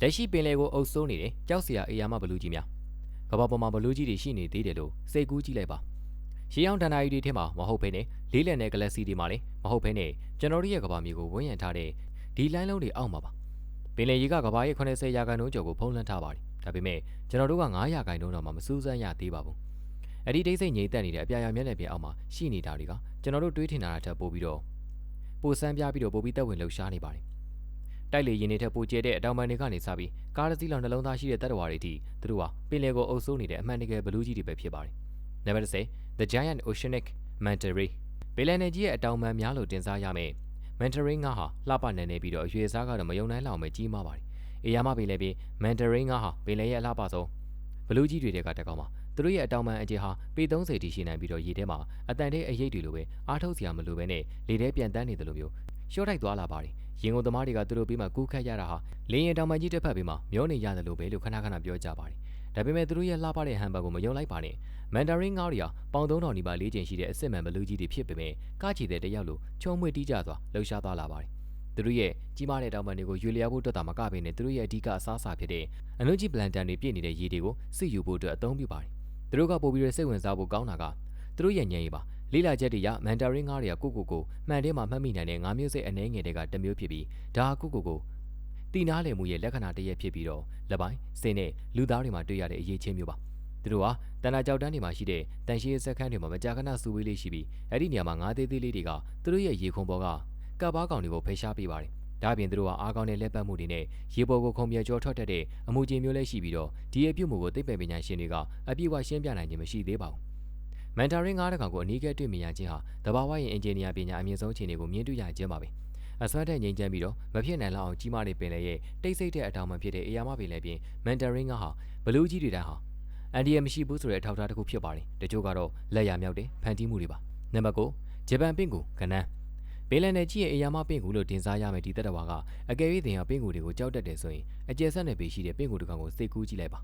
လက်ရှိပင်လယ်ကိုအုပ်စိုးနေတဲ့ကြောက်စရာအေယာမဘလူးကြီးများကမ္ဘာပေါ်မှာဘလူးကြီးတွေရှိနေသေးတယ်လို့စိတ်ကူးကြည့်လိုက်ပါရေအောင်တန်တာကြီးတွေထဲမှာမဟုတ်ဘဲနဲ့လေးလံတဲ့ galaxy တွေမှာလည်းမဟုတ်ဘဲနဲ့ကျွန်တော်တို့ရဲ့ကမ္ဘာမြေကိုဝန်းရံထားတဲ့ဒီလိုင်းလုံးတွေအောက်မှာပါပင်လယ်ရေကကမ္ဘာရဲ့80ရာခိုင်နှုန်းကျော်ကိုဖုံးလွှမ်းထားပါတယ်ဒါပေမဲ့ကျွန်တော်တို့က9ရာခိုင်နှုန်းတော့မှမစူးစမ်းရသေးပါဘူးအဲ့ဒီဒိစိတ်ငြိမ်သက်နေတဲ့အပြာရောင်မျက်နှာပြင်အောက်မှာရှိနေတာတွေကကျွန်တော်တို့တွေးထင်တာထက်ပိုပြီးတော့ပိုဆန်းပြားပြီးတော့ပိုပြီးတက်ဝင်လှုပ်ရှားနေပါတယ် တိုက်လေရင်တွေထက်ပိုကျဲတဲ့အတောင်ပံတွေကနေစပြီးကားတစ်စီးလောက်နှလုံးသားရှိတဲ့တပ်တော်ဝါတွေအထိသူတို့ဟာပင်လယ်ကိုအုပ်စိုးနေတဲ့အမှန်တကယ်ဘလူးကြီးတွေပဲဖြစ်ပါတယ်နံပါတ်10 The Giant Oceanic Manta Ray ပင်လယ်နယ်ကြီးရဲ့အတောင်ပံများလို့တင်စားရမယ် Manta Ray ငါဟာလှပနေနေပြီးတော့အရွယ်စားကတော့မယုံနိုင်လောက်ပဲကြီးမားပါတယ်အေယာမပင်လယ်ပြင် Manta Ray ငါဟာပင်လယ်ရဲ့အလှပဆုံးဘလူးကြီးတွေတဲကတက်ကောင်းပါသူတို့ရဲ့အတောင်ပံအကျယ်ဟာပေ30တိရှိနိုင်ပြီးတော့ရေထဲမှာအတန်တဲ့အရေးတွေလိုပဲအားထုတ်စရာမလိုပဲနဲ့လေထဲပြန်တန်းနေတယ်လို့မျိုး ရှော့တိုက်သွားလာပါတယ်ရင်ကုန်သမားတွေကသူတို့ဘေးမှာကူးခတ်ရတာဟာလင်းရင်တောင်ပံကြီးတစ်ဖက်ဘေးမှာမျောနေရတယ်လို့ပဲလို့ခဏခဏပြောကြပါတယ်ဒါပေမဲ့သူတို့ရဲ့လှပတဲ့ဟန်ဘတ်ကိုမယုံလိုက်ပါနဲ့မန်ဒါရင်းငါးတွေကပေါင်3000နီးပါးလေးကျင်ရှိတဲ့အစ်စ်မှန်ဘလူးကြီးတွေဖြစ်ပေမဲ့ကားချီတဲ့တယောက်လိုချုံမွေတီးကြစွာလှုပ်ရှားသွားလာပါတယ်သူတို့ရဲ့ကြီးမားတဲ့တောင်ပံတွေကိုရွေလျားဖို့အတွက်တာမကဘဲနဲ့သူတို့ရဲ့အဓိကအစားအစာဖြစ်တဲ့အနုကြီးပလန်တန်တွေပြည့်နေတဲ့ရေတွေကိုစစ်ယူဖို့အတွက်အသုံးပြုပါတယ်သူတို့ကပို့ပြီးစိတ်ဝင်စားဖို့ကောင်းတာကသူတို့ရဲ့ညံရီပါ လေးလာချက်တွေရမန်ဒါရင်းငါးတွေကကိုကိုကိုမှန်တဲမှာမှတ်မိနိုင်တဲ့ငါးမျိုးစိတ်အနေငယ်တွေကတစ်မျိုးဖြစ်ပြီးဒါဟာကိုကိုကိုတီနားလည်မှုရဲ့လက္ခဏာတရက်ဖြစ်ပြီးတော့လက်ပိုင်းစင်းနဲ့လူသားတွေမှာတွေ့ရတဲ့အရေးချင်းမျိုးပါသူတို့ဟာတန်တာကြောက်တန်းတွေမှာရှိတဲ့တန်ရှင်းစက်ခန်းတွေမှာမကြာခဏစူဝေးလေးရှိပြီးအဲ့ဒီနေရာမှာငါးသေးသေးလေးတွေကသူတို့ရဲ့ရေခုံပေါ်ကကပ်ပါကောင်တွေကိုဖိရှားပေးပါတယ်ဒါပြင်သူတို့ကအားကောင်းတဲ့လက်ပတ်မှုတွေနဲ့ရေပေါ်ကိုခုံပြကြောထွက်တတ်တဲ့အမှုချင်းမျိုးလည်းရှိပြီးတော့ဒီအပြုတ်မှုကိုသိပ္ပံပညာရှင်တွေကအပြည့်အဝရှင်းပြနိုင်ခြင်းမရှိသေးပါဘူး။ မန်တာရင်းငါးတကောင်ကိုအနီးကပ်တွေ့မြင်ရခြင်းဟာတဘာဝရဲ့အင်ဂျင်နီယာပညာအမြင့်ဆုံးခြေနေကိုမြင်တွေ့ရခြင်းပါပဲ။အစွမ်းတဲ့ငြိမ်းချမ်းပြီးတော့မဖြစ်နိုင်လောက်အောင်ကြီးမားတဲ့ပင်လယ်ရဲ့တိတ်ဆိတ်တဲ့အတောင်ပံဖြစ်တဲ့အေယာမပင်လယ်ပြင်မန်တာရင်းငါးဟာဘလူးကြီးတွေတိုင်းဟာအန်ဒီယမရှိဘူးဆိုတဲ့အထောက်အထားတစ်ခုဖြစ်ပါတယ်။တချို့ကတော့လက်ရမြောက်တဲ့ဖန်တီးမှုတွေပါ။နံပါတ်9ဂျပန်ပင်ကူကနန်းပင်လယ်နယ်ကြီးရဲ့အယာမပင့်ကူလို့တင်စားရမယ်ဒီတက်တော်ကအကယ်၍တင်ဟာပင့်ကူတွေကိုကြောက်တတ်တယ်ဆိုရင်အကျယ်ဆက်နဲ့ပေရှိတဲ့ပင့်ကူတကောင်ကိုစိတ်ကူးကြည့်လိုက်ပါ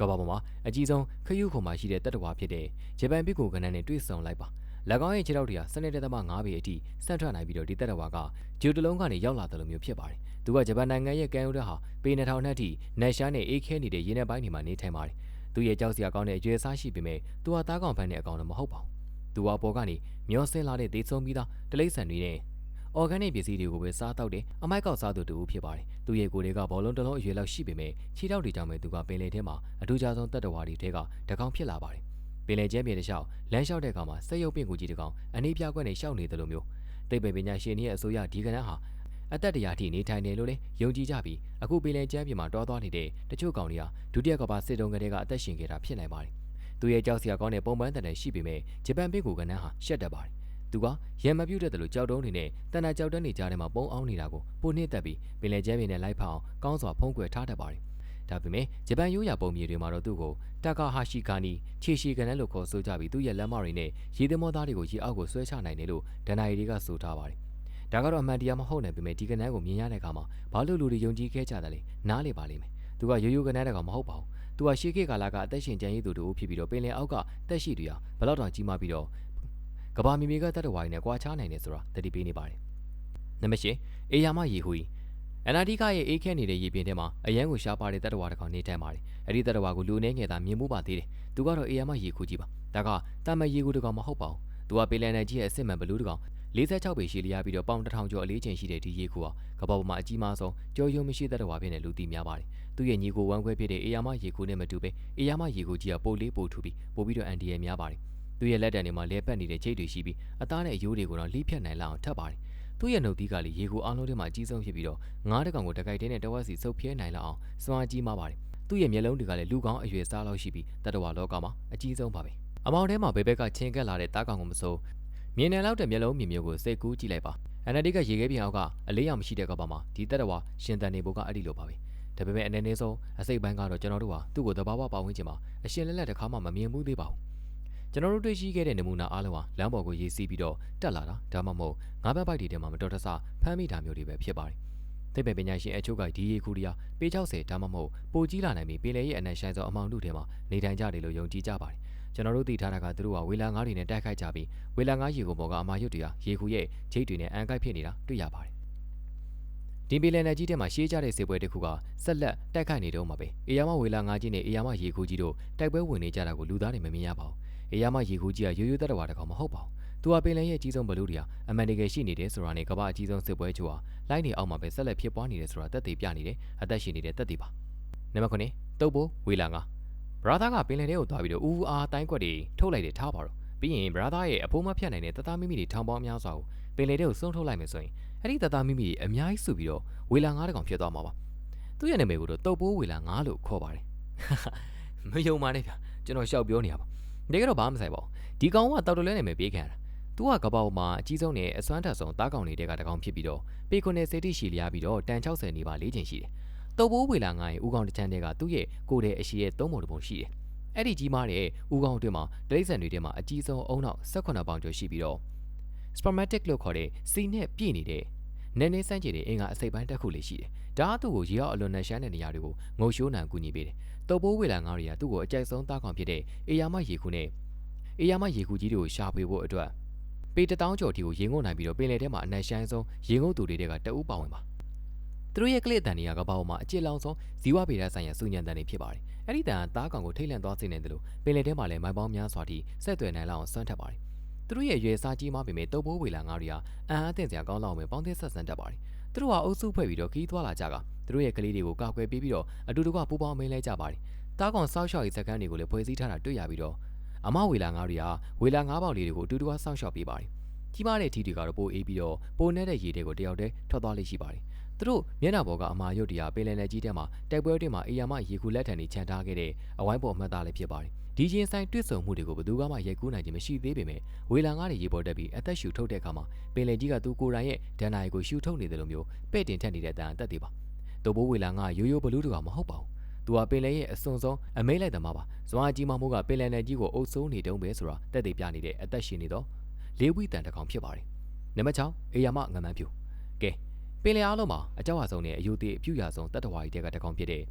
ကဘာပေါ်မှာအကြီးဆုံးခရုခုံမှာရှိတဲ့တက်တော်ဖြစ်တဲ့ဂျပန်ပင့်ကူကဏ္ဍနဲ့တွေ့ဆုံလိုက်ပါ၎င်းရဲ့ခြေထောက်တွေကစနစ်တသမ9ပေအထိဆန့်ထွက်နိုင်ပြီးတော့ဒီတက်တော်ကဂျူတလုံးကနေရောက်လာတယ်လို့မျိုးဖြစ်ပါတယ်သူကဂျပန်နိုင်ငံရဲ့ကံဥဒ္ဒဟာပေ2000နှက်ထိနက်ရှားနဲ့အေးခဲနေတဲ့ရင်းနှက်ပိုင်းတွေမှာနေထိုင်ပါတယ်သူရဲ့ကြောက်စရာကောင်းတဲ့အကျွေးစားရှိပေမဲ့သူဟာသားကောင်ဖန်တဲ့အကောင်တော့မဟုတ်ပါဘူးသူဟာပေါ်ကနေမျောဆင်းလာတဲ့ဒေသုံးပြီးသားတလိမ့်ဆန်တွေနဲ့ အော်ဂန်နစ်ပစ္စည်းတွေကိုပဲစားတောက်တယ်အမိုက်ကောက်စားသူတူဖြစ်ပါတယ်သူရဲ့ကိုယ်တွေကဘောလုံးတစ်လုံးအရွယ်လောက်ရှိပေမဲ့ခြေထောက်တွေကြောင့်ပဲသူကပင်လယ်ထဲမှာအထူးခြားဆုံးတက်တော်ဝါတွေထဲကတကောင်ဖြစ်လာပါတယ်ပင်လယ်ကျဲမြေတစ်လျှောက်လမ်းလျှောက်တဲ့အခါမှာစက်ရုပ်ပင်ကူကြီးတစ်ကောင်အနီးပြကွက်နဲ့ရှောက်နေတယ်လို့မျိုးသိပ္ပံပညာရှင်တွေရဲ့အဆိုအရဒီကနန်းဟာအသက်တရာထိနေထိုင်တယ်လို့လည်းယုံကြည်ကြပြီးအခုပင်လယ်ကျမ်းပြင်မှာတွားသွားနေတဲ့တချို့ကောင်တွေကဒုတိယကမ္ဘာစစ်တုန်းကတည်းကအသက်ရှင်ခဲ့တာဖြစ်နိုင်ပါတယ်။သူရဲ့ကြောက်စရာကောင်းတဲ့ပုံပန်းတန်တဲ့ရှိပေမဲ့ဂျပန်ပင်ကူကနန်းဟာရှက်တတ်ပါတယ် သူကရံမပြုတ်တဲ့တယ်လို့ကြောက်တုံးနေနဲ့တန်တာကြောက်တန်းနေကြတဲ့မှာပုံအောင်နေတာကိုပိုနှိမ့်သက်ပြီးပင်လယ်ကျဲပင်နဲ့လိုက်ဖအောင်ကောင်းစွာဖုံးကွယ်ထားတတ်ပါတယ်။ဒါပေမဲ့ဂျပန်ရိုးရာပုံမြေတွေမှာတော့သူ့ကိုတာကာဟာရှိကာနီခြေရှိကန်နဲ့လို့ခေါ်ဆိုကြပြီးသူ့ရဲ့လက်မတွေနဲ့ရေသမောသားတွေကိုရေအောက်ကိုဆွဲချနိုင်တယ်လို့ဒန်နာရီတွေကဆိုထားပါတယ်။ဒါကတော့အမှန်တရားမဟုတ်နိုင်ပေမဲ့ဒီကနန်းကိုမြင်ရတဲ့အခါမှာဘာလို့လူတွေယုံကြည်ခဲ့ကြတယ်လဲနားလေပါလိမ့်မယ်။သူကရိုးရိုးကနန်းတကောင်မဟုတ်ပါဘူး။သူကရှေးခေတ်ကာလကအသက်ရှင်ကျန်ရည်သူတို့ဖြစ်ပြီးတော့ပင်လယ်အောက်ကတက်ရှိတွေဟာဘလောက်တောင်ကြီးမားပြီးတော့ ကဘာမီမီကတတ်တဝိုင်းနဲ့ကွာခြားနိုင်တယ်ဆိုတာတတိပေးနေပါတယ်။နံပါတ်၈အေယာမရေဟူကြီးအနာဒီကရဲ့အေးခဲနေတဲ့ရေပြင်ထဲမှာအရန်ကိုရှားပါတဲ့တတဝါတစ်ကောင်နေထိုင်ပါတယ်။အဲ့ဒီတတဝါကိုလူနေငယ်သာမြင်မှုပါသေးတယ်။သူကတော့အေယာမရေခူကြီးပါ။ဒါကတာမရေကူတစ်ကောင်မဟုတ်ပါဘူး။သူကပေလန်နယ်ကြီးရဲ့အစစ်မှန်ဘလူးတစ်ကောင်46ပေရှိလျားပြီးတော့ပေါင်တစ်ထောင်ကျော်အလေးချိန်ရှိတဲ့ဒီရေကူဟာကပောပေါ်မှာအကြီးမားဆုံးကြော်ရုံမရှိတဲ့တဝါဖြစ်နေလူသိများပါတယ်။သူ့ရဲ့ညီကိုဝမ်းခွဲဖြစ်တဲ့အေယာမရေကူနဲ့မတူပဲအေယာမရေကူကြီးကပိုလေးပိုထူပြီးပိုပြီးတော့အန်ဒီရများပါတယ်။ သူ့ရဲ့လက်တံတွေမှာလဲပတ်နေတဲ့ချိတ်တွေရှိပြီးအသားနဲ့အယိုးတွေကိုတော့လိဖြတ်နိုင်လောက်အောင်ထပ်ပါတယ်။သူ့ရဲ့နှုတ်သီးကလည်းရေကိုအားလုံးထဲမှာအကြီးဆုံးဖြစ်ပြီးတော့ငားတကောင်ကိုတကိုက်တဲနဲ့တဝက်စီစုပ်ပြဲနိုင်လောက်အောင်စွမ်းကြီးမားပါတယ်။သူ့ရဲ့မျက်လုံးတွေကလည်းလူကောင်းအရွယ်စားလောက်ရှိပြီးတတဝါလောကမှာအကြီးဆုံးပါပဲ။အမောင်ထဲမှာဘဲဘက်ကချင်းကက်လာတဲ့တားကောင်ကိုမစိုးမြင်နေလောက်တဲ့မျက်လုံးမြင်မျိုးကိုစိတ်ကူးကြည့်လိုက်ပါ။အန်နဒီကရေခဲပြင်အောက်ကအလေးရောင်မရှိတဲ့ကဘာမှာဒီတက်တဝါရှင်တန်နေဖို့ကအဲ့ဒီလိုပါပဲ။ဒါပေမဲ့အနေနဲ့ဆုံးအစိတ်ပိုင်းကတော့ကျွန်တော်တို့ဟာသူ့ကိုတဘာဝပတ်ဝန်းကျင်မှာအရှင်လက်လက်တစ်ခါမှမမြင်ဘူးသေးပါဘူး ကျွန်တော်တို့တွေ့ရှိခဲ့တဲ့နမူနာအားလုံးဟာလမ်းပေါ်ကိုရေးစီးပြီးတော့တက်လာတာဒါမှမဟုတ်ငါးဘက်ပိုက်တွေထဲမှာမတော်တဆဖမ်းမိတာမျိုးတွေပဲဖြစ်ပါတယ်။သိပ္ပံပညာရှင်အချို့ကဒီရေခူရီယာပေ60ဒါမှမဟုတ်ပိုကြီးလာနိုင်ပြီးပင်လယ်ရဲ့အနက်ရှိုင်းသောအမောင်တို့ထဲမှာနေထိုင်ကြတယ်လို့ယုံကြည်ကြပါတယ်။ကျွန်တော်တို့သိထားတာကသူတို့ကဝေလာငါးတွေနဲ့တိုက်ခိုက်ကြပြီးဝေလာငါးရေကုန်ပေါ်ကအမာရွတ်တွေဟာရေခူရဲ့ဂျိတ်တွေနဲ့အန်ကိုက်ဖြစ်နေတာတွေ့ရပါတယ်။ဒီပီလန်နယ်ကြီးထဲမှာရှေးကြတဲ့စစ်ပွဲတစ်ခုကဆက်လက်တိုက်ခိုက်နေတော့မှာပဲအေယာမဝေလာငါးကြီးနဲ့အေယာမရေခိုးကြီးတို့တိုက်ပွဲဝင်နေကြတာကိုလူသားတွေမမြင်ရပါဘူး အေယာမရေခိုးကြီးကရိုးရိုးသက်တော်ဝါတကောင်မဟုတ်ပါဘူးသူဟာပင်လယ်ရဲ့အကြီးဆုံးဘလူးတွေဟာအမှန်တကယ်ရှိနေတယ်ဆိုတာနဲ့ကမ္ဘာအကြီးဆုံးစစ်ပွဲချို့ဟာလိုင်းနေအောက်မှာပဲဆက်လက်ဖြစ်ပွားနေတယ်ဆိုတာသက်သေပြနေတယ်အသက်ရှင်နေတဲ့သက်သေပါနံပါတ်9တုပ်ပိုးဝေလာငါဘရာသာကပင်လယ်ထဲကိုသွားပြီးတော့ဦးအားတိုင်းကွက်တွေထုတ်လိုက်တယ်ထားပါတော့ပြီးရင်ဘရာသာရဲ့အဖိုးမဖြတ်နိုင်တဲ့တသားမိမိတွေထောင်ပေါင်းများစွာကိုပင်လယ်ထဲကိုစွန့်ထုတ်လိုက်မယ်ဆိုရင်အဲ့ဒီတသားမိမိတွေအများကြီးစုပြီးတော့ဝေလာငါးတကောင်ဖြစ်သွားမှာပါသူ့ရဲ့နာမည်ကိုတော့တုပ်ပိုးဝေလာငါးလို့ခေါ်ပါတယ်မယုံပါနဲ့ဗျကျွန်တော်ရှောက်ပြောနေရပါ တကယ်တော့ဘာမှမဆိုင်ပါဘူးဒီကောင်ကတောက်တလဲနာမည်ပေးခံရတာသူကကပောက်မှာအကြီးဆုံးနဲ့အစွမ်းထက်ဆုံးတားကောင်တွေကတကောင်ဖြစ်ပြီးတော့ပေကွန်နယ်စေတီရှီလျားပြီးတော့တန်60နေပါလေးချင်ရှိတယ်တုပ်ပိုးဝေလာငါးရဲ့ဦးကောင်တစ်ချမ်းတွေကသူ့ရဲ့ကိုယ်တဲ့အရှိရဲ့သုံးပုံတစ်ပုံရှိတယ်အဲ့ဒီကြီးမားတဲ့ဦးကောင်အတွင်းမှာဒိဋ္ဌံတွေထဲမှာအကြီးဆုံးအုံနောက်18ပေါင်ကျော်ရှိပြီးတော့ spermatic လို့ခေါ်တဲ့စီနဲ့ပြည့်နေတဲ့နည်းနည်းစမ်းကြည့်တဲ့အင်္ဂါအစိပ်ပိုင်းတစ်ခုလေးရှိတယ်။ဒါကသူ့ကိုရေအောက်အလွန်နဲ့ရှမ်းတဲ့နေရာတွေကိုငုံရှိုးနံကူညီပေးတယ်။ တုပ်ပိုးဝေလာငါးတွေကသူ့ကိုအကြိုက်ဆုံးသားကောင်ဖြစ်တဲ့အေယာမရေခုနဲ့အေယာမရေခုကြီးတွေကိုရှာဖွေဖို့အတွက်ပေတတောင်းကျော်တီကိုရင်ငုံနိုင်ပြီးတော့ပင်လယ်ထဲမှာအနက်ရှိုင်းဆုံးရင်ငုံသူတွေကတအူးပါဝင်ပါ။သူတို့ရဲ့ကလစ်တန်တွေကကပောက်မှာအကျစ်လောင်ဆုံးဇီဝဗေဒဆိုင်ရာစူညံတန်တွေဖြစ်ပါတယ်။အဲ့ဒီတန်ကသားကောင်ကိုထိတ်လန့်သွားစေနေတယ်လို့ပင်လယ်ထဲမှာလည်းမိုင်ပေါင်းများစွာထိဆက်သွယ်နိုင်လောက်အောင်စွမ်းထက်ပါတယ်။သူတို့ရဲ့ရွယ်စားကြီးမှပေမဲ့တုပ်ပိုးဝေလာငါးတွေဟာအံ့အားသင့်စရာကောင်းလောက်ပဲပေါင်းသင်းဆက်ဆန်းတတ်ပါတယ်။ သူတို့ဟာအုပ်စုဖွဲ့ပြီးတော့ခီးသွားလာကြကသူတို့ရဲ့ကလေးတွေကိုကာကွယ်ပေးပြီးတော့အတူတကွပူပေါင်းမင်းလဲကြပါတယ်။တားကောင်စောက်ရှောက်ရေးစကန်တွေကိုလည်းဖွဲ့စည်းထားတာတွေ့ရပြီးတော့အမဝေလာငါးတွေဟာဝေလာငါးပေါက်လေးတွေကိုအတူတကွစောက်ရှောက်ပေးပါတယ်။ကြီးမားတဲ့ထီတွေကတော့ပိုအေးပြီးတော့ပိုနေတဲ့ရေတွေကိုတယောက်တည်းထွက်သွားလိမ့်ရှိပါတယ်။သူတို့မျက်နှာပေါ်ကအမာရုတ်တရားပင်လယ်နယ်ကြီးထဲမှာတိုက်ပွဲတွေမှာအေယာမရေကူလက်ထံတွေခြံထားခဲ့တဲ့အဝိုင်းပေါ်မှတ်သားလည်းဖြစ်ပါတယ်။ ဒီချင်းဆိုင်တွစ်ဆုံမှုတွေကိုဘယ်သူမှရိုက်ကူးနိုင်ခြင်းမရှိသေးပေမဲ့ဝေလာငါးတွေရေပေါ်တက်ပြီးအသက်ရှူထုတ်တဲ့အခါမှာပင်လယ်ကြီးကသူကိုယ်တိုင်ရဲ့ဒဏ္ဍာရီကိုရှူထုတ်နေတယ်လို့မျိုးပဲ့တင်ထက်နေတဲ့အတန်အသက်တွေပါ။တိုးဘိုးဝေလာငါရိုးရိုးဘလူးတူကမဟုတ်ပါဘူး။သူဟာပင်လယ်ရဲ့အစွန်ဆုံးအမိတ်လိုက်သမားပါ။ဇွာကြီးမမိုးကပင်လယ်နယ်ကြီးကိုအုပ်စိုးနေတုံးပဲဆိုတာတက်သေးပြနေတဲ့အသက်ရှင်နေတော့လေးဝိတန်တစ်ကောင်ဖြစ်ပါတယ်။နံပါတ်6အေယာမငမန်းပြူ။ကဲပင်လယ်အားလုံးမှာအကြောက်အဆုံနဲ့အယုသေးအပြူရာဆုံးတတ္တဝါကြီးတဲ့ကတစ်ကောင်ဖြစ်တဲ့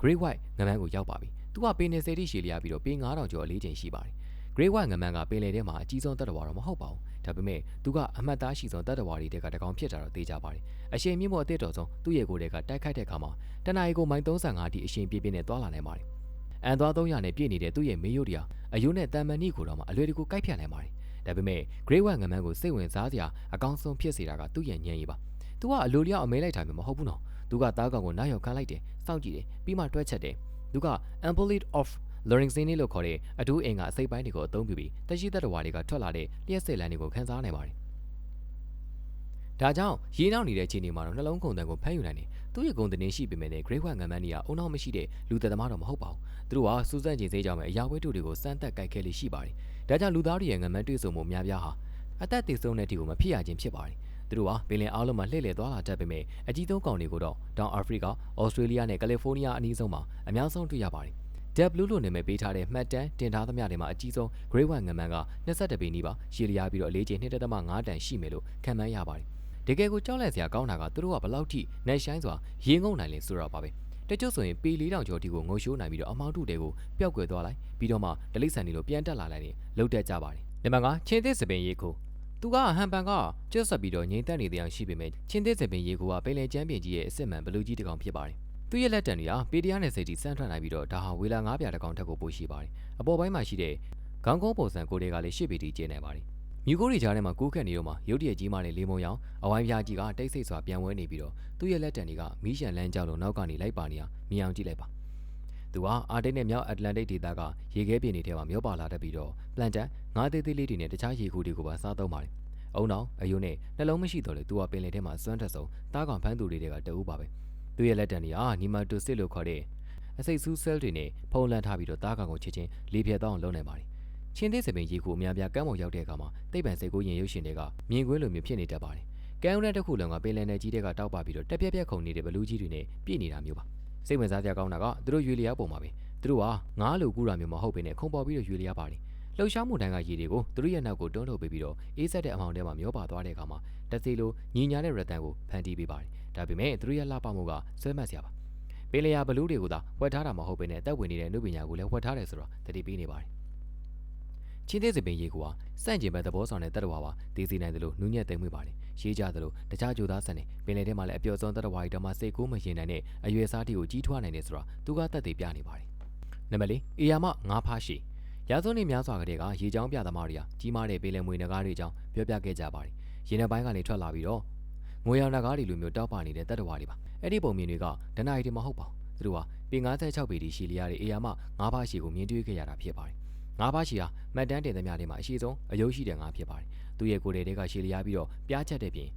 Great White ငမန်းကိုရောက်ပါပြီ။ သူကပင်နယ်စေတီရှည်လျားပြီးတော့ပင်9000ကျော်အလေးချိန်ရှိပါတယ်။ Great White ငမန်းကပင်လယ်ထဲမှာအကြီးဆုံးတတ္တဝါတော့မဟုတ်ပါဘူး။ဒါပေမဲ့သူကအမှတ်သားရှိဆုံးတတ္တဝါတွေတဲ့ကတစ်ကောင်ဖြစ်တာတော့သိကြပါတယ်။အရှင်မြင့်မို့အသစ်တော်ဆုံးသူ့ရဲ့ကိုယ်တွေကတိုက်ခိုက်တဲ့အခါမှာတနအီကိုမိုင်35အထိအရှင်ပြည့်ပြည့်နဲ့တွာလာနိုင်ပါတယ်။အန်သွား300နဲ့ပြည့်နေတဲ့သူ့ရဲ့မေးရုပ်တရားအယုနဲ့တန်မန်နီကိုတော့မှအလွယ်တကူကိုက်ဖြတ်နိုင်ပါတယ်။ဒါပေမဲ့ Great White ငမန်းကိုစိတ်ဝင်စားစရာအကောင်းဆုံးဖြစ်စေတာကသူ့ရဲ့ညံရည်ပါ။ तू ကအလိုလျောက်အမဲလိုက်တာမျိုးမဟုတ်ဘူးနော်။ तू ကတားကောင်ကိုနောက်ရောက်ခန်းလိုက်တယ်။စောင့်ကြည့်တယ်ပြီးမှတွဲချက်တယ်။ သူက Ampulate of Lorenzini လို့ခေါ်တဲ့အထူးအင်္ဂါအစိပ်ပိုင်းတွေကိုအသုံးပြုပြီးတရှိသက်တော်ဝါတွေကထွက်လာတဲ့လျှက်စစ်လန်းတွေကိုခန်းစားနိုင်ပါတယ်။ဒါကြောင့်ရေနောက်နေတဲ့ခြေနေမှာတော့နှလုံးကုန်တန်ကိုဖမ်းယူနိုင်တယ်။သူ့ရဲ့ဂုံတင်ရှိပေမဲ့လည်း Great White ငံမန်းကြီးကအုံနောက်မရှိတဲ့လူသက်သမားတော့မဟုတ်ပါဘူး။သူတို့ကစူးစမ်းကြည့်စေးကြောင်းပဲအရာဝတ္ထုတွေကိုစမ်းသပ်ကြိုက်ခဲလေးရှိပါတယ်။ဒါကြောင့်လူသားတွေရဲ့ငံမန်းတွေ့ဆုံမှုများပြားဟာအသက်သေဆုံးတဲ့ဒီကိုမဖြစ်ရခြင်းဖြစ်ပါတယ်။ သူတို့ဟာပင်လယ်အားလုံးမှာလှည့်လည်သွားလာတတ်ပေမဲ့အကြီးဆုံးကောင်တွေကိုတော့တောင်အာဖရိက၊ဩစတြေးလျနဲ့ကယ်လီဖိုးနီးယားအနီးဆုံးမှာအများဆုံးတွေ့ရပါတယ်။ Dead Blue လို့နာမည်ပေးထားတဲ့မှတ်တမ်းတင်ထားသမျှတွေမှာအကြီးဆုံး Great White ငမန်းက22ပေနီးပါရှည်လျားပြီးတော့အလေးချိန်2.5တန်ရှိမယ်လို့ခန့်မှန်းရပါတယ်။တကယ်ကိုကြောက်လန့်စရာကောင်းတာကသူတို့ကဘလောက်ထိနှက်ရှိုင်းစွာရေငုံနိုင်လဲဆိုတော့ပါပဲ။တချို့ဆိုရင်ပေ4000ကျော်တီကိုငုံရှိုးနိုင်ပြီးတော့အမောက်တုတွေကိုပျောက်ကွယ်သွားလိုက်ပြီးတော့မှဒလိဆန်တွေလိုပြန်တက်လာလိုက်နေလှုပ်တက်ကြပါတယ်။နံပါတ်5ချင်းသစ်စပင်ရေခို သူကဟန်ပန်ကကျွတ်ဆက်ပြီးတော့ငိမ့်သက်နေတဲ့အောင်ရှိပေမဲ့ချင်းသစ်စပင်ရေခိုကပင်လယ်ကျမ်းပြင်ကြီးရဲ့အစ်စ်မှန်ဘလူးကြီးတစ်ကောင်ဖြစ်ပါတယ်။သူ့ရဲ့လက်တံတွေကပေတရားနဲ့စိတ်တီစမ်းထွက်နိုင်ပြီးတော့ဒါဟာဝေလာငါးပြားတစ်ကောင်ထက်ကိုပိုရှိပါတယ်။အပေါ်ပိုင်းမှာရှိတဲ့ခေါင်းကုန်းပုံစံကိုတွေကလည်းရှစ်ပီတီကျင်းနေပါတယ်။မြူကိုရီကြားထဲမှာကူးခတ်နေတော့မှရုတ်တရက်ကြီးမှလည်းလေမုံရောင်အဝိုင်းပြားကြီးကတိတ်ဆိတ်စွာပြန်ဝဲနေပြီးတော့သူ့ရဲ့လက်တံတွေကမီးရှံလန်းကြောက်လို့နောက်ကနေလိုက်ပါနေရမြင်အောင်ကြည့်လိုက်ပါ။ သူကအာတိတ်နဲ့မြောက်အတ္တလန်တိတ်ဒေသကရေခဲပြင်တွေထဲမှာမျောပါလာတတ်ပြီးတော့ပလန်တန်ငါးသေးသေးလေးတွေနဲ့တခြားရေကူတွေကိုပါစားသုံးပါတယ်။အုံနောက်အယုံနဲ့နှလုံးမရှိတော့လေသူကပင်လယ်ထဲမှာစွမ်းထက်ဆုံးတားကောင်ဖမ်းသူတွေကတအူးပါပဲ။သူ့ရဲ့လက်တံတွေဟာနီမာတိုစစ်လို့ခေါ်တဲ့အစိတ်ဆူးဆဲလ်တွေနဲ့ဖုံးလန်းထားပြီးတော့တားကောင်ကိုချစ်ချင်းလေးဖြတ်တော့လုပ်နိုင်ပါတယ်။ချင်းသေးစပင်ရေကူအများပြားကမ်းပေါ်ရောက်တဲ့အခါမှာတိတ်ပံစိတ်ကိုရင်ရုပ်ရှင်တွေကမြင်ကွင်းလိုမျိုးဖြစ်နေတတ်ပါတယ်။ကမ်းရိုးတစ်ခုလုံးကပင်လယ်နယ်ကြီးတွေကတောက်ပပြီးတော့တက်ပြက်ပြက်ခုန်နေတဲ့ဘလူးကြီးတွေနဲ့ပြည့်နေတာမျိုးပါ။ စိတ်ဝင်စားစရာကောင်းတာကသူတို့ရွေလျားပုံပါပဲ။သူတို့ကငားလိုကူးတာမျိုးမဟုတ်ဘဲနဲ့ခုံပေါ်ပြီးတော့ရွေလျားပါတယ်။လှုပ်ရှားမှုတိုင်းကရေတွေကိုသူတို့ရဲ့နောက်ကိုတွန်းထုတ်ပေးပြီးတော့အေးဆက်တဲ့အမောင်ထဲမှာမျောပါသွားတဲ့အခါမှာတက်စီလိုညီညာတဲ့ရတန်ကိုဖန်တီးပေးပါတယ်။ဒါပေမဲ့သူတို့ရဲ့လှပမှုကဆွဲမှတ်စရာပါ။ပင်လျာဘလူးတွေကိုသာဝှက်ထားတာမဟုတ်ဘဲနဲ့တက်ဝင်နေတဲ့နှုတ်ပညာကိုလည်းဝှက်ထားတယ်ဆိုတော့တတိပေးနေပါတယ်။ ချင်းသေးစပင်ရေကူဟာစန့်ကျင်ဘက်သဘောဆောင်တဲ့တတ္တဝါပါတည်စီနိုင်တယ်လို့နူးညံ့သိမ့်မွေ့ပါတယ်ရှေးကြသလိုတခြားကြိုသားဆန်နေပင်လယ်ထဲမှာလည်းအပျော်ဆုံးတတ္တဝါတွေတော့မှစိတ်ကူးမရင်နိုင်တဲ့အရွယ်စားတီကိုကြီးထွားနိုင်တယ်ဆိုတာသူကသက်သေပြနေပါတယ်နံပါတ်၄အေယာမငါးဖားရှိရာဇဝနေများစွာကတည်းကရေချောင်းပြသမားတွေကကြီးမားတဲ့ပင်လယ်မွေနဂါးတွေကြောင့်ပြောပြခဲ့ကြပါတယ်ရေနံပိုင်းကနေထွက်လာပြီးတော့ငွေရောင်နဂါးတွေလိုမျိုးတောက်ပနေတဲ့တတ္တဝါတွေပါအဲ့ဒီပုံမြင်တွေကဒဏ္ဍာရီတွေမဟုတ်ပါဘူးသူတို့ဟာပင်96ပေတီရှည်လျားတဲ့အေယာမငါးဖားရှိကိုမြင်တွေ့ခဲ့ရတာဖြစ်ပါတယ် ငါးဖားရှိဟာမှတ်တမ်းတင်သမျှတွေမှာအရှိဆုံးအယုတ်ရှိတဲ့ငါးဖြစ်ပါတယ်သူ့ရဲ့ကိုယ်တွေကရှည်လျားပြီးတော့ပြားချက်တဲ့ပြင်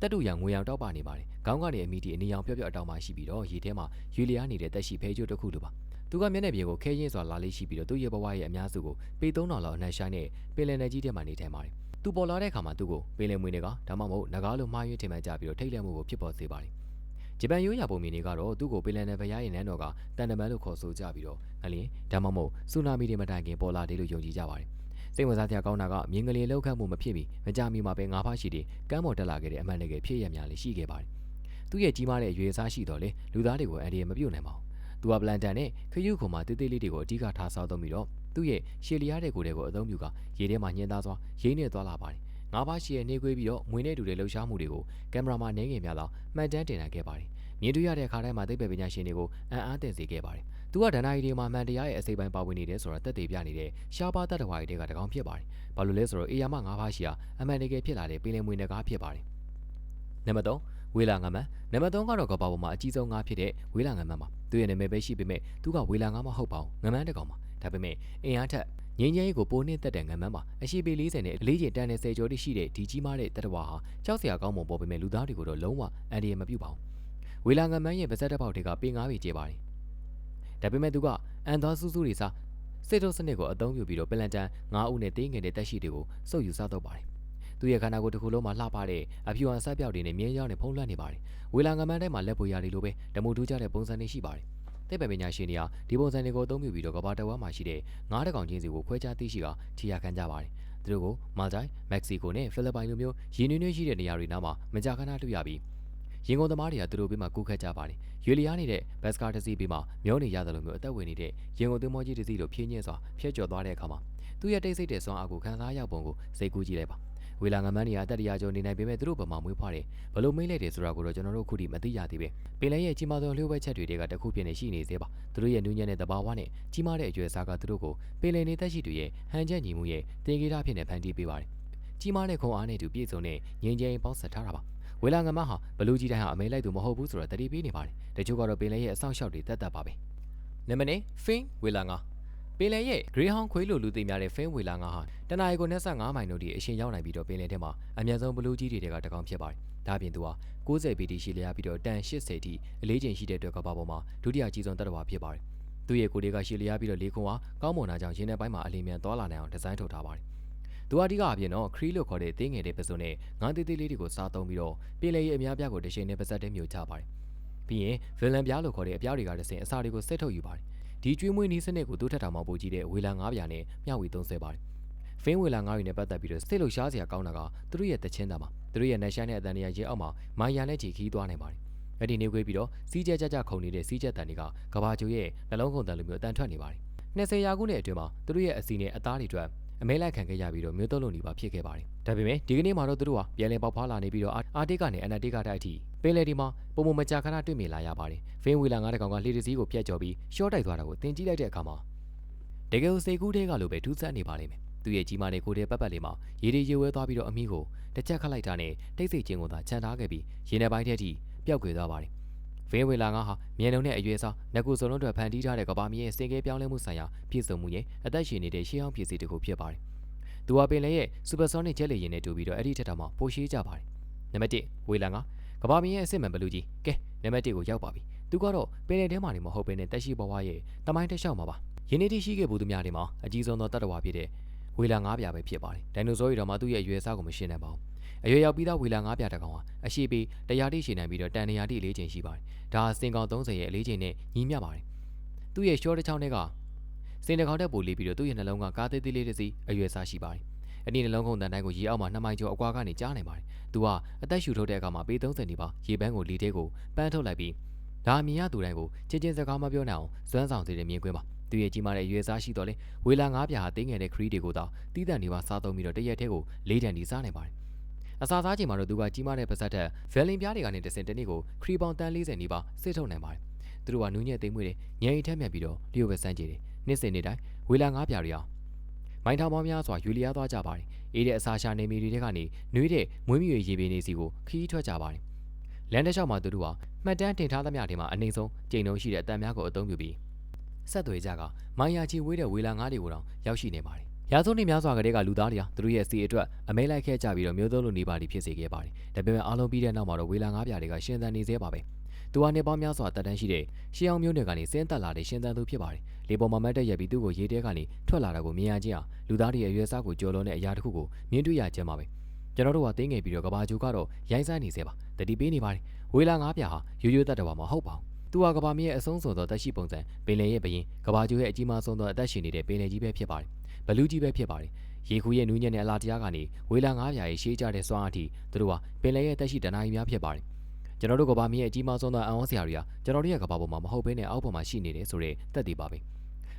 တက်တူရံငွေရောင်တောက်ပနေပါတယ်ခေါင်းကနေအမိတီအနီရောင်ပြော့ပြော့အတောင်မှရှိပြီးတော့ရေထဲမှာရွေလျားနေတဲ့တက်ရှိဖဲကျိုးတစ်ခုလိုပါသူကမျက်နှာပြင်ကိုခဲရင်စွာလာလေးရှိပြီးတော့သူ့ရဲ့ဘဝရဲ့အများစုကိုပေ3000လောက်အနှံ့ရှိုင်းတဲ့ပင်လယ်နယ်ကြီးထဲမှာနေထိုင်ပါတယ်သူပေါ်လာတဲ့အခါမှာသူ့ကိုပင်လယ်မွေတွေကဒါမှမဟုတ်နဂါးလိုမှားယွင်းထင်မှန်ကြပြီးတော့ထိတ်လန့်မှုကိုဖြစ်ပေါ်စေပါတယ် ဂျပန်ရိုးရာပုံမြင်တွေကတော့သူ့ကိုပင်လယ်နယ်ဖရားရဲ့နန်းတော်ကတန်တမန်လို့ခေါ်ဆိုကြပြီးတော့ငလျင်ဒါမှမဟုတ်ဆူနာမီတွေမတိုင်ခင်ပေါ်လာတယ်လို့ယုံကြည်ကြပါတယ်စိတ်ဝင်စားစရာကောင်းတာကမြင်းကလေးလောက်ခတ်မှုမဖြစ်မီမကြမီမှာပဲငါးဖားရှိတဲ့ကမ်းပေါ်တက်လာခဲ့တဲ့အမှန်တကယ်ဖြစ်ရများလေးရှိခဲ့ပါတယ်သူ့ရဲ့ကြီးမားတဲ့ရွေစားရှိတော်လေလူသားတွေကိုအန်ဒီရမပြုတ်နိုင်ပါဘူးသူကပလန်တန်နဲ့ခရုခုံမှာတေးသေးလေးတွေကိုအဓိကထားစားသုံးပြီးတော့သူ့ရဲ့ရှည်လျားတဲ့ကိုယ်တွေကိုအသုံးပြုကရေထဲမှာညှင်းသားစွာရိမ့်နေသွားလာပါတယ် ငါးပါးရှည်ရဲ့နှေးကွေးပြီးတော့မွေနဲ့တူတဲ့လှုပ်ရှားမှုတွေကိုကင်မရာမှာနှင်းငယ်များသောမှတ်တမ်းတင်နိုင်ခဲ့ပါတယ်မြင်တွေ့ရတဲ့အခါတိုင်းမှာသိပ္ပံပညာရှင်တွေကိုအံ့အားသင့်စေခဲ့ပါတယ်သူကဒဏ္ဍာရီတွေမှာမှန်တရားရဲ့အစိပ်ပိုင်းပါဝင်နေတယ်ဆိုတာသက်သေပြနေတဲ့ရှားပါးတတ်တော်ဝါရီတွေကတကောင်ဖြစ်ပါတယ်ဘာလို့လဲဆိုတော့အေယာမ၅ပါးရှိရာအမှန်တကယ်ဖြစ်လာတဲ့ပင်လယ်မွေနဂါးဖြစ်ပါတယ်နံပါတ်3ဝေလာငမန်နံပါတ်3ကတော့ကဘာပေါ်မှာအကြီးဆုံးငါးဖြစ်တဲ့ဝေလာငမန်ပါသူရဲ့နာမည်ပဲရှိပေမဲ့သူကဝေလာငါးမဟုတ်ပါဘူးငမန်တကောင်ပါဒါပေမဲ့အင်အားထက် ငင်းငယ်ကိုပိုနှင်းတက်တဲ့ငမန်းမှာအရှိပေ40နဲ့အလေးကျင်တန်တဲ့ဆယ်ကျော်တိရှိတဲ့ဒီကြီးမားတဲ့တတဝါဟာကြောက်စရာကောင်းပုံပေါ်ပေမဲ့လူသားတွေကိုတော့လုံးဝအန်ဒီရမပြုတ်ပါဘူးဝေလာငမန်းရဲ့ပါဇက်တစ်ပေါက်တွေကပေ9ပေကျပါတယ်ဒါပေမဲ့သူကအန်သားစူးစူးတွေစားစေတုစနစ်ကိုအသုံးပြုပြီးတော့ပလန်တန်9ဦးနဲ့တင်းငယ်တဲ့တက်ရှိတွေကိုစုပ်ယူစားတော့ပါတယ်သူရဲ့ခန္ဓာကိုယ်တစ်ခုလုံးမှာလှပတဲ့အဖြူအဆက်ပြောက်တွေနဲ့မြင်းရောင်နဲ့ဖုံးလွှမ်းနေပါတယ်ဝေလာငမန်းထဲမှာလက်ပွေရာတွေလိုပဲဓမူထူးကြတဲ့ပုံစံတွေရှိပါတယ် သိပ္ပံပညာရှင်တွေကဒီပုံစံတွေကိုအသုံးပြုပြီးတော့ကဘာတဝမ်းမှာရှိတဲ့ငါးတကောင်ချင်းစီကိုခွဲခြားသိရှိကခြေရခံကြပါတယ်။သူတို့ကိုမာဂျိုင်၊မက္ကဆီကိုနဲ့ဖိလစ်ပိုင်လိုမျိုးရင်းနှီးနှွေးရှိတဲ့နေရာတွေနားမှာမကြာခဏတွေ့ရပြီးရင်ကုန်သမားတွေကသူတို့ဘေးမှာကူးခတ်ကြပါတယ်။ရွေလျားနေတဲ့ဘတ်စကာတစီဘေးမှာမျောနေရတယ်လို့မျိုးအသက်ဝင်နေတဲ့ရင်ကုန်သမောကြီးတစီလိုဖြင်းညင်းစွာဖျက်ကျော်သွားတဲ့အခါမှာသူ့ရဲ့တိတ်ဆိတ်တဲ့စွမ်းအားကိုခံစားရပုံကိုစိတ်ကူးကြည့်လိုက်ပါ။ ဝေလာငမန်းနေရတက်တရာကျော်နေနိုင်ပေမဲ့သူတို့ဘက်မှာမွေးဖွားတယ်ဘလို့မိတ်လိုက်တယ်ဆိုတာကိုတော့ကျွန်တော်တို့ခုထိမသိရသေးပဲပင်လယ်ရဲ့ကြီးမားသောလျှို့ဝှက်ချက်တွေကတခုဖြစ်နေရှိနေသေးပါသူတို့ရဲ့နူးညံ့တဲ့တဘာဝနဲ့ကြီးမားတဲ့အကျွဲစားကသူတို့ကိုပင်လယ်နေသက်ရှိတွေရဲ့ဟန်ချက်ညီမှုရဲ့တင်ကေတာဖြစ်နေဖန်တီးပေးပါတယ်ကြီးမားတဲ့ခုံအားနဲ့တူပြည့်စုံတဲ့ငင်းကျင်းပေါင်းဆက်ထားတာပါဝေလာငမဟာဘလူးကြီးတိုင်းဟာအမေလိုက်သူမဟုတ်ဘူးဆိုတော့တတိပေးနေပါတယ်တချို့ကတော့ပင်လယ်ရဲ့အဆောင်ရှောက်တွေတက်တက်ပါပဲနံပါတ်1ဖင်းဝေလာငါ ပင်လယ်ရဲ့ဂရေဟောင်းခွေးလိုလူသိများတဲ့ဖင်းဝေလာငါဟာတနအီကို25မိုင်တို့ထိအရှင်ရောက်နိုင်ပြီးတော့ပင်လယ်ထဲမှာအများဆုံးဘလူးကြီးတွေကတကောင်ဖြစ်ပါတယ်။ဒါပြင်သူဟာ90 BT ရှိလျားပြီးတော့တန်80ထိအလေးချိန်ရှိတဲ့အတွက်ကဘာပေါ်မှာဒုတိယကြီးဆုံးတတဝါဖြစ်ပါတယ်။သူ့ရဲ့ကိုယ်တွေကရှိလျားပြီးတော့လေခွန်ဟာကောင်းမွန်တာကြောင့်ရင်းတဲ့ပိုင်းမှာအလင်းမြန်သွားလာနိုင်အောင်ဒီဇိုင်းထုတ်ထားပါတယ်။သူအဓိကအပြင်တော့ခရီးလို့ခေါ်တဲ့တင်းငယ်တဲ့ပစုံနဲ့ငါးသေးသေးလေးတွေကိုစားသုံးပြီးတော့ပင်လယ်ရဲ့အများပြားကိုတရှိန်နဲ့ပါဇက်တဲ့မျိုးချပါတယ်။ပြီးရင်ဗီလန်ပြားလို့ခေါ်တဲ့အပြားတွေကတဆင်အစာတွေကိုစစ်ထုတ်ယူပါတယ်။ ဒီကျွေးမွေးနည်းစနစ်ကိုတိုးထက်ထောင်မှပိုကြီးတဲ့ဝေလာ900ပြားနဲ့မျှဝေသုံးဆပါတယ်။ဖင်းဝေလာ900တွေနဲ့ပတ်သက်ပြီးတော့စစ်လို့ရှားစရာကောင်းတာကသူတို့ရဲ့တချင်းတာမှာသူတို့ရဲ့နက်ရှမ်းတဲ့အတန်တွေကရေအောက်မှာမိုင်ယာနဲ့ချီခီးသွားနိုင်ပါတယ်။အဲ့ဒီနေခွေးပြီးတော့စီးကြကြကြခုန်နေတဲ့စီးကြတန်တွေကကဘာကျိုရဲ့နှလုံးခုန်တန်လိုမျိုးအတန်ထွက်နေပါတယ်။20ရာခုနှစ်အတွင်းမှာသူတို့ရဲ့အစီနဲ့အသားတွေအတွက် အမဲလိုက်ခံခဲ့ရပြီးတော့မျိုးတုံးလုံးနေပါဖြစ်ခဲ့ပါတယ်။ဒါပေမဲ့ဒီကနေ့မှာတော့သူတို့ဟာပြန်လည်ပေါက်ဖွာလာနေပြီးတော့အာတိတ်ကနေအနာတိတ်ကတိုက်အထိပင်လယ်ဒီမှာပုံမမကြာခဏတွေ့မြင်လာရပါတယ်။ဖင်းဝီလာငါးတကောင်ကလှေတစည်းကိုပြတ်ကျော်ပြီးရှော့တိုက်သွားတာကိုတင်ကြည့်လိုက်တဲ့အခါမှာတကယ်ကိုစိတ်ကူးတဲ့ကလိုပဲထူးဆန်းနေပါလိမ့်မယ်။သူရဲ့ကြီးမားတဲ့ကိုယ်တဲ့ပတ်ပတ်လေးမှာရေတွေရေဝဲသွားပြီးတော့အမီးကိုတစ်ချက်ခတ်လိုက်တာနဲ့တိတ်ဆိတ်ခြင်းကိုသာခြံထားခဲ့ပြီးရေထဲပိုင်းထဲထိပျောက်ကွယ်သွားပါတယ်။ ဖင်းဝီလာငါးဟာမြန်လုံနဲ့အရွယ်စားငကူစုံလုံးတွေဖန်တီးထားတဲ့ကဘာမီရဲ့စင်ကဲပြောင်းလဲမှုဆိုင်ရာပြည့်စုံမှုရဲ့အသက်ရှင်နေတဲ့ရှေးဟောင်းပြည်စီတစ်ခုဖြစ်ပါတယ်။သူဟာပင်လည်းရဲ့စူပါဆောနစ်ဂျက်လေယာဉ်နဲ့တူပြီးတော့အဲ့ဒီထက်တောင်မှပိုရှိကြပါတယ်။နံပါတ်1ဝေလာငါကဘာမီရဲ့အစ်စ်မှန်ဘလူးကြီးကဲနံပါတ်1ကိုရောက်ပါပြီ။သူကတော့ပင်လယ်ထဲမှာနေမဟုတ်ဘဲနဲ့တက်ရှိဘဝရဲ့တမိုင်းတက်လျှောက်မှာပါ။ယင်းနေ့တိရှိခဲ့ဘူးသူများတွေမှာအကြီးဆုံးသောတတ္တဝါဖြစ်တဲ့ ဝေလာငါးပြားပဲဖြစ်ပါတယ်။ဒိုင်နိုဆောတွေတော့မှသူ့ရဲ့အရွယ်စားကိုမရှင်းနိုင်ပါဘူး။အရွယ်ရောက်ပြီးသားဝေလာငါးပြားတစ်ကောင်ဟာအရှိပေတရားတိရှည်နိုင်ပြီးတော့တန်နေရာတိလေးချိန်ရှိပါတယ်။ဒါဟာစင်ကောင်30ရဲ့အလေးချိန်နဲ့ညီမျှပါတယ်။သူ့ရဲ့ရှော့တစ်ချောင်းတွေကစင်တကောင်တက်ပိုလေးပြီးတော့သူ့ရဲ့နှလုံးကကားသေးသေးလေးတစ်စီးအရွယ်စားရှိပါတယ်။အဒီနှလုံးခုန်တန်တိုင်းကိုရေအောက်မှာနှစ်မိုင်ကျော်အကွာကနေကြားနိုင်ပါတယ်။သူကအသက်ရှူထုတ်တဲ့အခါမှာပေ30နီးပါးရေပန်းကိုလီထဲကိုပန်းထုတ်လိုက်ပြီးဒါမြင်ရသူတိုင်းကိုချင်းချင်းစကားမပြောနိုင်အောင်စွမ်းဆောင်စေတဲ့မြင်ကွင်းပါ သူရဲ့ကြီးမားတဲ့အရွယ်စားရှိတော့လေဝေလာငါးပြားဟာတင်းငယ်တဲ့ခရီးတွေကိုတော့တီးတန့်နေပါစားသုံးပြီးတော့တရက်ထဲကိုလေးတန်ဒီစားနိုင်ပါတယ်အစာစားချိန်မှာတော့သူကကြီးမားတဲ့ပါဇက်ထက်ဗယ်လင်ပြားတွေကနေတဆင်တနေ့ကိုခရီးပေါင်တန်း40နီးပါးစစ်ထုတ်နိုင်ပါတယ်သူတို့ကနူးညံ့သိမ်းမွေးတယ်ညံရီထက်မြက်ပြီးတော့လျှို့ပဲစမ်းကြည့်တယ်နေ့စဉ်နေ့တိုင်းဝေလာငါးပြားတွေအောင်မိုင်းထောင်ပေါင်းများစွာယူလျားသွားကြပါတယ်အေးတဲ့အစာရှာနေမီတွေကနေနှွေးတဲ့မွေးမြူရေးရေပင်နေစီကိုခီးထွက်ကြပါတယ်လန်တက်လျှောက်မှာသူတို့ဟာမှတ်တမ်းတင်ထားသမျှတွေမှာအနေဆုံးကြိမ်လုံးရှိတဲ့အတန်များကိုအသုံးပြုပြီး ဆက်သွေကြကမိုင်းယာချီဝေးတဲ့ဝေလာငါးတွေကိုတောင်ရောက်ရှိနေပါတယ်ရာဇဝနေများစွာကလေးကလူသားတွေဟာသူတို့ရဲ့စီအတွက်အမဲလိုက်ခဲ့ကြပြီးတော့မျိုးသုံးလိုနေပါလိဖြစ်စေခဲ့ပါတယ်ဒါပေမဲ့အားလုံးပြီးတဲ့နောက်မှာတော့ဝေလာငါးပြားတွေကရှင်သန်နေသေးပါပဲသူဟာနေပေါင်းများစွာတက်တန်းရှိတဲ့ရှေးအောင်မျိုးနယ်ကနေစင်းတက်လာတဲ့ရှင်သန်သူဖြစ်ပါတယ်လေပေါ်မှာမတ်တက်ရက်ပြီးသူ့ကိုရေတဲကနေထွက်လာတာကိုမြင်ရချင်းဟာလူသားတွေရဲ့ရွယ်စားကိုကြော်လွန်တဲ့အရာတစ်ခုကိုမြင်တွေ့ရခြင်းပါပဲကျွန်တော်တို့ကတင်းငယ်ပြီးတော့ကဘာဂျူကတော့ရိုင်းစမ်းနေသေးပါတတိပေးနေပါတယ်ဝေလာငါးပြားဟာရိုးရိုးတက်တော်မှာမဟုတ်ပါဘူး သူဟာကဘာမီရဲ့အဆုံးစွန်သောတက်ရှိပုံစံပင်လယ်ရဲ့ဘရင်ကဘာဂျူရဲ့အကြီးမားဆုံးသောအသက်ရှင်နေတဲ့ပင်လယ်ကြီးပဲဖြစ်ပါတယ်ဘလူးကြီးပဲဖြစ်ပါတယ်ရေခူရဲ့နူးညံ့တဲ့အလားတရားကနေဝေလာငါးပြားရဲ့ရှေးကြတဲ့စွမ်းအားထိသူတို့ဟာပင်လယ်ရဲ့တက်ရှိတနာရီများဖြစ်ပါတယ်ကျွန်တော်တို့ကဘာမီရဲ့အကြီးမားဆုံးသောအံ့ဩစရာတွေဟာကျွန်တော်တို့ရဲ့ကဘာပေါ်မှာမဟုတ်ဘဲနဲ့အောက်ပေါ်မှာရှိနေတယ်ဆိုတဲ့သက်သေပါပဲ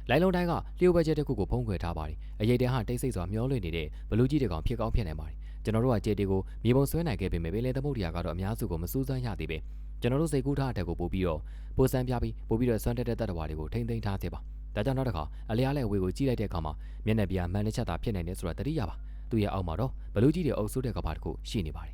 လိုင်းလုံးတိုင်းကလျှို့ဘက်ချက်တစ်ခုကိုဖုံးကွယ်ထားပါတယ်အရေးတန်းဟာတိတ်ဆိတ်စွာမျောလွင့်နေတဲ့ဘလူးကြီးတကောင်ဖြစ်ကောင်းဖြစ်နိုင်ပါတယ်ကျွန်တော်တို့ကကြေတီကိုမြေပုံဆွဲနိုင်ခဲ့ပေမဲ့ပင်လယ်သမုဒ္ဒရာကတော့အများစုကိုမစူးစမ်းရသေးပဲ ကျွန်တော်တို့စိတ်ကူးထားတဲ့ကိုပို့ပြီးတော့ပိုစမ်းပြပြီးပို့ပြီးတော့ဆွမ်းတက်တဲ့တပ်တော်တွေကိုထိမ့်သိမ်းထားစေပါဒါကြောင့်နောက်တစ်ခါအလျားလဲဝေကိုကြည့်လိုက်တဲ့အခါမှာမျက်နှာပြာမှန်တဲ့ချက်သာဖြစ်နိုင်တယ်ဆိုတာတတိယပါသူရဲ့အောက်မှာတော့ဘလူးကြီးတွေအုပ်စိုးတဲ့ကဘာတစ်ခုရှိနေပါတယ်